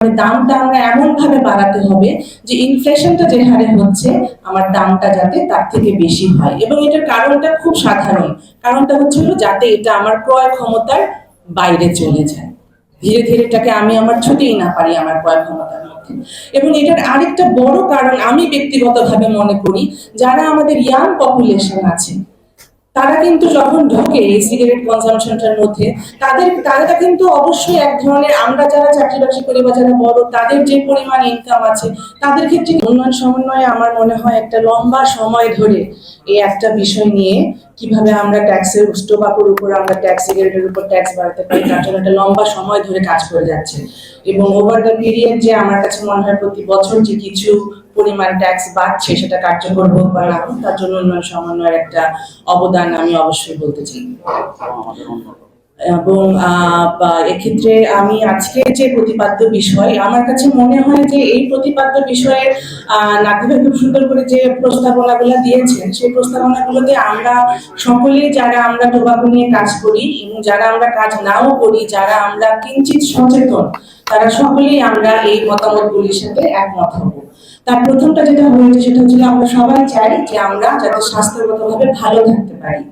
মানে দামটা আমরা এমন ভাবে বাড়াতে হবে যে ইনফ্লেশনটা যে হারে হচ্ছে, আমার দামটা যাতে তার থেকে বেশি হয়। এবং এটার কারণটা খুব সাধারণ। কারণটা হচ্ছে হলো যাতে এটা আমার ক্রয় ক্ষমতার বাইরে চলে যায়। ধীরে ধীরে এটাকে আমি আমার ছুটেই না পারি আমার ক্রয় ক্ষমতার মধ্যে। এবং এটার আরেকটা বড় কারণ আমি ব্যক্তিগতভাবে মনে করি, যারা আমাদের ইয়াং পপুলেশন আছে তারা কিন্তু যখন ঢোকে এই সিগারেট কনজামশনটার মধ্যে, তাদের, তারা কিন্তু অবশ্যই এক ধরনের আমরা যারা চাকরি বাকরি করি বা যারা বড়, তাদের যে পরিমাণ ইনকাম আছে, তাদের ক্ষেত্রে উন্নয়ন সমন্বয়ে আমার মনে হয় একটা লম্বা সময় ধরে এই একটা বিষয় নিয়ে কীভাবে আমরা ট্যাক্সের টোবাকোর উপর আমরা ট্যাক্স সিগারেটের উপর ট্যাক্স বাড়াতে পারি, তার জন্য একটা লম্বা সময় ধরে কাজ করে যাচ্ছে। এবং ওভার দ্য পিরিয়ড যে আমার কাছে মনে হয় প্রতি বছর যে কিছু পরিমাণ ট্যাক্স বাড়ছে সেটা কার্যকর হোক বা না হোক তার জন্য উন্নয়ন সমন্বয়ের একটা অবদান আমি অবশ্যই বলতে চাই। এবং এক্ষেত্রে আমি আজকে যে প্রতিপাদ্য বিষয় আমার কাছে মনে হয় যে এই প্রতিপাদ্য বিষয়ে আহ, নাকি খুব সুন্দর করে যে প্রস্তাবনাগুলো দিয়েছেন সেই প্রস্তাবনাগুলোতে আমরা সকলেই যারা আমরা টোবাকো নিয়ে কাজ করি এবং যারা আমরা কাজ নাও করি যারা আমরা কিঞ্চিত সচেতন তারা সকলেই আমরা এই মতামতগুলির সাথে একমত হব। তার প্রথমটা যেটা হয়েছে সেটা হচ্ছে আমরা সবাই চাই যে আমরা যাতে স্বাস্থ্যগতভাবে ভালো থাকতে পারি।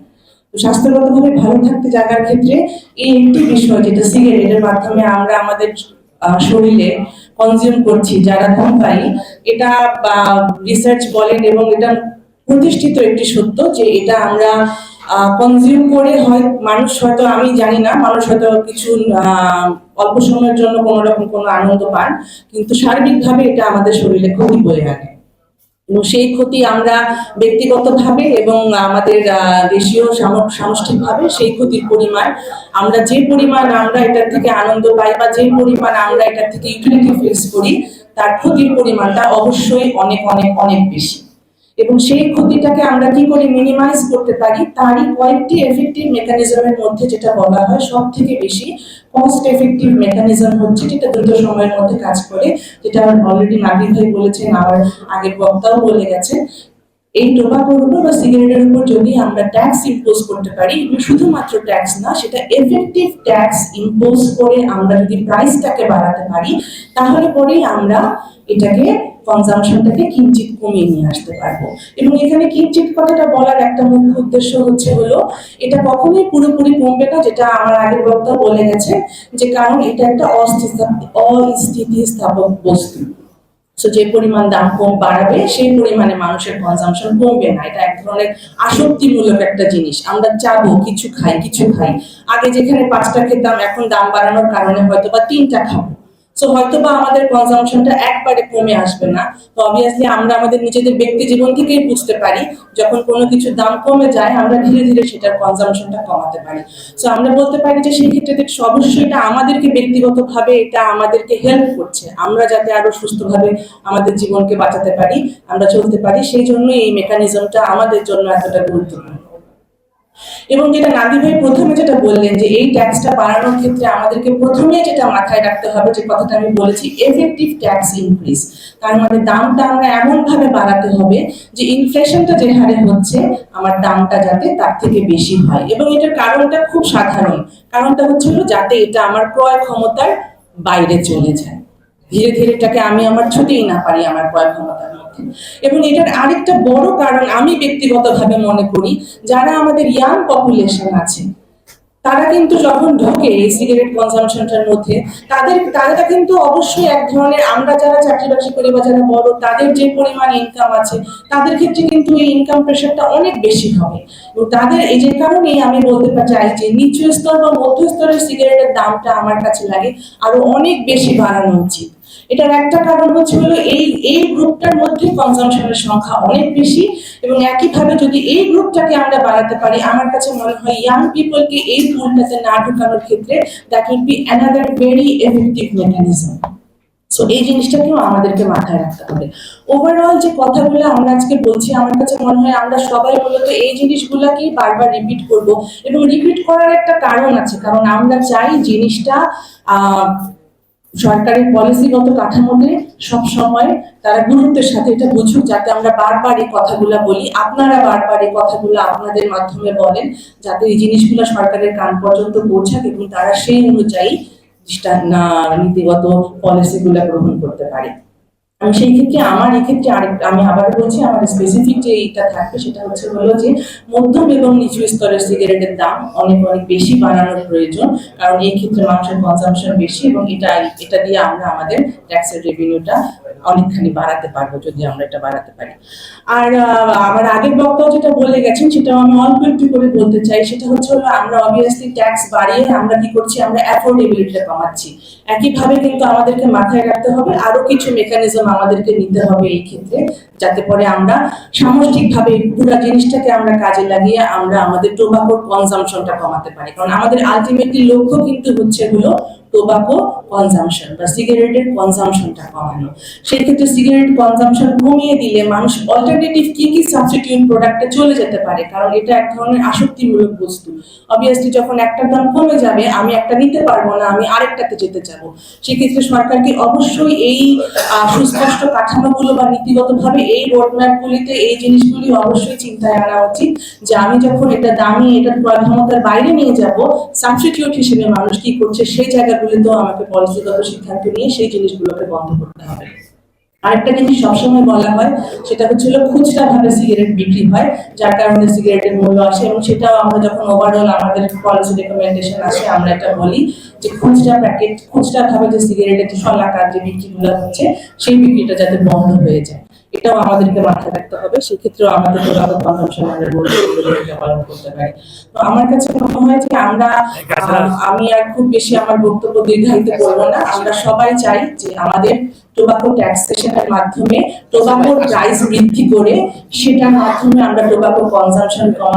স্বাস্থ্যগতভাবে ভালো থাকতে জাগার ক্ষেত্রে এই একটি বিষয় যেটা সিগারেটের মাধ্যমে আমরা আমাদের শরীরে কনজিউম করছি, যারা ধূমপায়ী এটা রিসার্চ বলেন এবং এটা প্রতিষ্ঠিত একটি সত্য যে এটা আমরা কনজিউম করে হয়, মানুষ হয়তো, আমি জানি না, মানুষ হয়তো কিছু অল্প সময়ের জন্য কোনো রকম কোনো আনন্দ পান, কিন্তু সার্বিকভাবে এটা আমাদের শরীরে ক্ষতি বয়ে আনে। এবং সেই ক্ষতি আমরা ব্যক্তিগতভাবে এবং আমাদের দেশীয় সাম- সামষ্টিকভাবে সেই ক্ষতির পরিমাণ আমরা যে পরিমাণ আমরা এটার থেকে আনন্দ পাই বা যে পরিমাণ আমরা এটার থেকে ইউটিলিটি ফেস করি, তার ক্ষতির পরিমাণটা অবশ্যই অনেক অনেক অনেক বেশি। এবং সেই ক্ষতিটাকে আমরা কি করে মিনিমাইজ করতে পারি, তারই কয়েকটি এফেক্টিভ মেকানিজমের মধ্যে যেটা বলা হয় সব থেকে বেশি কস্ট এফেক্টিভ মেকানিজম হচ্ছে যেটা দ্রুত সময়ের মধ্যে কাজ করে, যেটা আমার অলরেডি নাবিক ভাই বলেছেন, আমার আগের বক্তাও বলে গেছেন এই টোবাকোর উপর বা সিগারেটের উপর যদি আমরা ট্যাক্স ইম্পোজ করতে পারি শুধুমাত্র ট্যাক্স না, সেটা এফেক্টিভ ট্যাক্স ইম্পোজ করে আমরা যদি প্রাইসটাকে বাড়াতে পারি, তাহলে পরেই আমরা এটাকে কনজামশনটাকে কিঞ্চিত কমিয়ে নিয়ে আসতে পারব। এবং এখানে কিঞ্চিত কথাটা বলার একটা মুখ্য উদ্দেশ্য হচ্ছে হলো, এটা কখনোই পুরোপুরি কমবে না, যেটা আমার আগের বক্তা বলে গেছে, যে কারণ এটা একটা অস্থিতি অস্থিতিস্থাপক বস্তু। সো যে পরিমাণ দাম কম বাড়াবে, সেই পরিমাণে মানুষের কনজাম্পশন কমবে না। এটা এক ধরনের আসক্তিমূলক একটা জিনিস। আমরা চাবো, কিছু খাই কিছু খাই। আগে যেখানে পাঁচটা খেতাম, এখন দাম বাড়ানোর কারণে হয়তো বা তিনটা খাব। সো হয়তো বা আমাদের কনজাম্পশনটা একবারে কমে আসবে না। তো অবভিয়াসলি আমরা আমাদের নিজেদের ব্যক্তি জীবন থেকেই বুঝতে পারি, যখন কোনো কিছুর দাম কমে যায়, আমরা ধীরে ধীরে সেটার কনজাম্পশনটা কমাতে পারি। সো আমরা বলতে পারি যে সেই ক্ষেত্রে অবশ্যই এটা আমাদেরকে ব্যক্তিগতভাবে এটা আমাদেরকে হেল্প করছে। আমরা যাতে আরও সুস্থভাবে আমাদের জীবনকে বাঁচাতে পারি, আমরা চলতে পারি, সেই জন্য এই মেকানিজমটা আমাদের জন্য এতটা গুরুত্বপূর্ণ। এবং যেটা নাদি ভাই প্রথমে যেটা বললেন যে এই ট্যাক্সটা বাড়ানোর ক্ষেত্রে আমাদেরকে প্রথমে যেটা মাথায় রাখতে হবে, যে কথাটা আমি বলেছি এফেক্টিভ ট্যাক্স ইনক্রিজ তার মানে দামটা আমরা এমন ভাবে বাড়াতে হবে যে ইনফ্লেশনটা যে হারে হচ্ছে, আমার দামটা যাতে তার থেকে বেশি হয়। এবং এটার কারণটা খুব সাধারণ। কারণটা হচ্ছে হলো যাতে এটা আমার ক্রয় ক্ষমতার বাইরে চলে যায়। ধীরে ধীরে এটাকে আমি আমার ছুটেই না পারি, আমার ক্রয় ক্ষমতার এবং এটার আরেকটা বড় কারণ আমি ব্যক্তিগতভাবে মনে করি, যারা আমাদের ইয়াং পপুলেশন আছে, তারা কিন্তু যখন ঢোকে এই সিগারেট কনজামশনটার মধ্যে, তাদের, তারা কিন্তু অবশ্যই এক ধরনের আমরা যারা চাকরি বাকরি করি বা যারা বড়, তাদের যে পরিমাণ ইনকাম আছে, তাদের ক্ষেত্রে কিন্তু এই ইনকাম প্রেশারটা অনেক বেশি হবে। এবং তাদের এই যে কারণেই আমি বলতে চাই যে নিচু স্তর বা মধ্য স্তরের সিগারেটের দামটা আমার কাছে লাগে আরও অনেক বেশি বাড়ানো উচিত। এটার একটা কারণ হচ্ছে হলো এই এই গ্রুপটার মধ্যে কনজামশনের সংখ্যা অনেক বেশি এবং একইভাবে যদি এই গ্রুপটাকে আমরা বাড়াতে পারি, আমার কাছে মনে হয় ইয়াং পিপলকে এই পুলটাতে না ঢুকানোর ক্ষেত্রে that will be another very effective mechanism so এই জিনিসটাকেও আমাদেরকে মাথায় রাখতে হবে। ওভারঅল যে কথাগুলো আমরা আজকে বলছি, আমার কাছে মনে হয় আমরা সবাই মূলত এই জিনিসগুলোকেই বারবার রিপিট করব এবং রিপিট করার একটা কারণ আছে, কারণ আমরা চাই জিনিসটা সরকারের পলিসিগত কাঠামোতে সব সময় তারা গুরুত্বের সাথে এটা বুঝুক, যাতে আমরা বারবার এই কথাগুলা বলি। আপনারা বারবার এই কথাগুলো আপনাদের মাধ্যমে বলেন, যাতে এই জিনিসগুলো সরকারের কান পর্যন্ত পৌঁছাক এবং তারা সেই অনুযায়ী নীতিগত পলিসিগুলো গ্রহণ করতে পারে। সেই ক্ষেত্রে আমার এক্ষেত্রে আরেক, আমি আবার বলছি, আমার স্পেসিফিক যে এইটা থাকবে সেটা হচ্ছে হলো যে মধ্যম এবং নিচু স্তরের সিগারেটের দাম অনেক অনেক বেশি বাড়ানোর প্রয়োজন। কারণ এই ক্ষেত্রে মানুষের কনজাম্পশন বেশি এবং এটা এটা দিয়ে আমরা আমাদের ট্যাক্সের রেভিনিউটা অনেকখানি বাড়াতে পারব যদি আমরা এটা বাড়াতে পারি। আর আমার আগের বক্তাও যেটা বলে গেছেন, সেটাও আমি অল্প একটু করে বলতে চাই। সেটা হচ্ছে হলো আমরা অবভিয়াসলি ট্যাক্স বাড়িয়ে আমরা কি করছি, আমরা অ্যাফোর্ডেবিলিটিটা কমাচ্ছি। একইভাবে কিন্তু আমাদেরকে মাথায় রাখতে হবে আরও কিছু মেকানিজম আমাদেরকে নিতে হবে এই ক্ষেত্রে। যাতে পরে আমরা সামষ্টিকভাবে পুরো জিনিসটাকে আমরা কাজে লাগিয়ে আমরা আমাদের টোবাকোর কনজাম্পশনটা কমাতে পারি। কারণ আমাদের আলটিমেটলি লক্ষ্য কিন্তু হচ্ছে হলো টোবাকো কনজাম্পশন বা সিগারেটের কনজাম্পশনটা কমানো। সেই ক্ষেত্রে সিগারেট কনজাম্পশন কমিয়ে দিলে মানুষ অল্টারনেটিভ কি কি সাবস্টিটিউট প্রোডাক্টে চলে যেতে পারে? কারণ এটা এক ধরনের আসক্তিমূলক বস্তু। অবভিয়াসলি যখন একটা দাম কমে যাবে, আমি একটা নিতে পারব না, আমি আরেকটাতে যেতে যাব সেক্ষেত্রে সরকারকে অবশ্যই এই সুস্পষ্ট কাঠামোগুলো বা নীতিগতভাবে এই রোডম্যাপগুলিতে এই জিনিসগুলি অবশ্যই চিন্তায় আনা উচিত যে আমি যখন এটা দামি, এটা ক্ষমতার বাইরে নিয়ে যাব সাবস্টিটিউট হিসেবে মানুষ কি করছে সেই জায়গাগুলিতেও আমাকে পলিসিগত সিদ্ধান্ত নিয়ে সেই জিনিসগুলোকে বন্ধ করতে হবে। আরেকটা জিনিস সবসময় বলা হয়, সেটা হচ্ছিল খুচরা ভাবে সিগারেট বিক্রি হয়, যার কারণে সিগারেটের মূল্য আসে এবং সেটাও আমরা যখন ওভারঅল আমাদের পলিসি রেকমেন্ডেশন আসে, আমরা এটা বলি যে খুচরা প্যাকেট খুচরা ভাবে যে সিগারেটের শলাকার যে বিক্রিগুলো হচ্ছে, সেই বিক্রিটা যাতে বন্ধ হয়ে যায়। এটাও আমাদেরকে মাথায় রাখতে হবে। সেক্ষেত্রেও আমাদের কনজাম্পশন আমরা ভূমিকা পালন করতে পারি। তো আমার কাছে মনে হয় যে আমরা আমি আর খুব বেশি আমার বক্তব্য দীর্ঘায়িত করব না। আমরা সবাই চাই যে আমাদের টোবাকো ট্যাক্সেশনের মাধ্যমে টোবাকোর প্রাইস বৃদ্ধি করে সেটার মাধ্যমে আমরা টোবাকো কনজামশন কমা